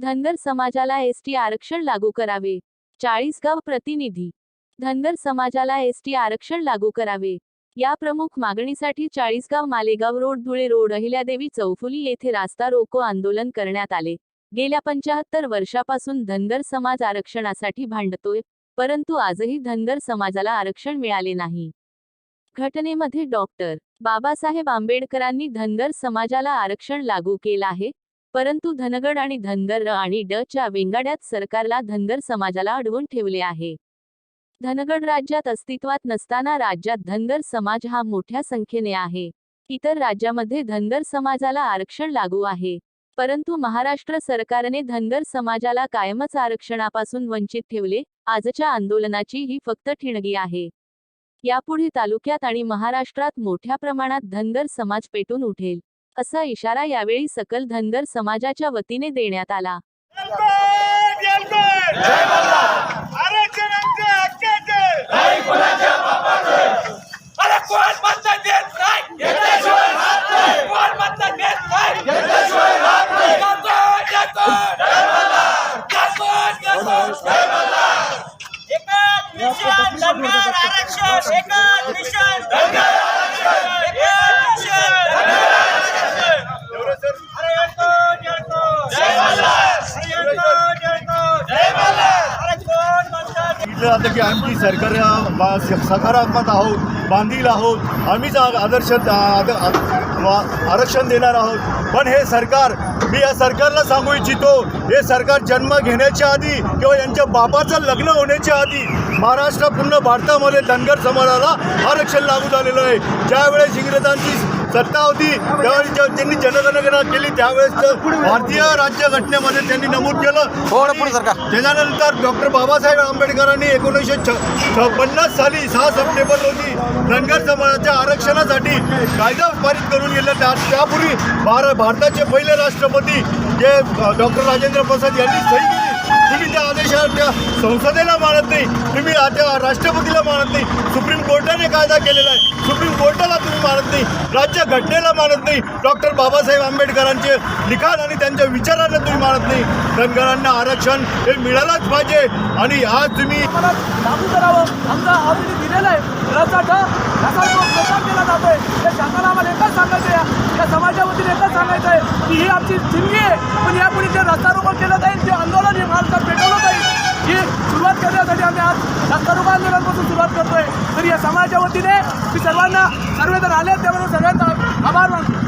धनगर समाजाला एसटी आरक्षण लागू करावे. चाळीसगाव प्रतिनिधी. धनगर समाजाला एसटी आरक्षण लागू करावे. या प्रमुख मागणीसाठी चाळीसगाव मालेगाव रोड धुळे रोड अहिल्यादेवी चौफुली येथे रास्ता रोको आंदोलन करण्यात आले. गेल्या पंचाहत्तर वर्षापासून धनगर समाज आरक्षणासाठी भांडतोय. परंतु आजही धनगर समाजाला आरक्षण मिळाले नाही. घटनेमध्ये डॉक्टर बाबासाहेब आंबेडकरांनी धनगर समाजाला आरक्षण लागू केलं आहे परंतु धनगड आणि धनगर आणि ड च्या वेंगाड्यात सरकारला धनगर समाजाला अडवून ठेवले आहे. धनगड राज्यात अस्तित्वात नसताना राज्यात धनगर समाज हा मोठ्या संख्येने आहे. इतर राज्यामध्ये धनगर समाजाला आरक्षण लागू आहे. परंतु महाराष्ट्र सरकारने धनगर समाजाला कायमच आरक्षणापासून वंचित ठेवले आजच्या आंदोलनाची ही फक्त ठिणगी आहे. यापुढे तालुक्यात आणि महाराष्ट्रात मोठ्या प्रमाणात धनगर समाज पेटून उठेल असा इशारा यावेळी सकल धनगर समाजाच्या वतीने देण्यात आला. आता की आमची सरकार सकारात्मक आहोत बांधील आहोत. आम्हीच आ- आदर्श आद- आरक्षण देणार आहोत. पण हे सरकार मी या सरकारला सांगू इच्छितो हे सरकार जन्म घेण्याच्या आधी किंवा यांच्या बापाचं लग्न होण्याच्या आधी महाराष्ट्र पूर्ण भारतामध्ये धनगर समाजाला आरक्षण लागू झालेलं आहे. ज्यावेळेस इंग्रजांची सत्ता होती त्यावेळेस जेव्हा त्यांनी जनगणना केली त्यावेळेस भारतीय राज्यघटनेमध्ये त्यांनी नमूद केलं. त्याच्यानंतर डॉक्टर बाबासाहेब आंबेडकरांनी एकोणीसशे छ छ- पन्नास साली सहा सप्टेंबर रोजी धनगर समाजाच्या आरक्षणासाठी कायदा पारित करून गेला त्या त्यापूर्वी भार भारताचे पहिले राष्ट्रपती जे डॉक्टर राजेंद्र प्रसाद यांनी सही केली. तुम्ही त्या त्या संसदेला मानत नाही तुम्ही त्या राष्ट्रपतीला मानत नाही सुप्रीम कोर्टाने कायदा केलेला आहे. सुप्रीम कोर्टाला तुम्ही मानत नाही राज्य घटनेला मानत नाही. डॉक्टर बाबासाहेब आंबेडकरांचे लिखाण आणि त्यांच्या विचारांना तुम्ही मानत नाही. धनगरांना आरक्षण हे मिळालंच पाहिजे. आणि आज तुम्ही लागू करावं. आमचा ऑलरेडी दिलेला आहे. रचा ठ असा जो प्रचार केला जातोय. त्या शासनाला आम्हाला एकच सांगायचं आहे. या समाजा एकच सांगायचं आहे. की ही आमची जिंदगी आहे. पण यापुढे जे रस्ता रोपण केलं जाईल ते आंदोलन हे महाराष्ट्रात पेटवलं जाईल ही सुरुवात करण्यासाठी आम्ही आज रस्ता रोको आंदोलनापासून सुरुवात करतोय. तर या समाजाच्या वतीने मी सर्वांना सर्वजण आले त्यामुळे सर्वांचा आभार मानतो.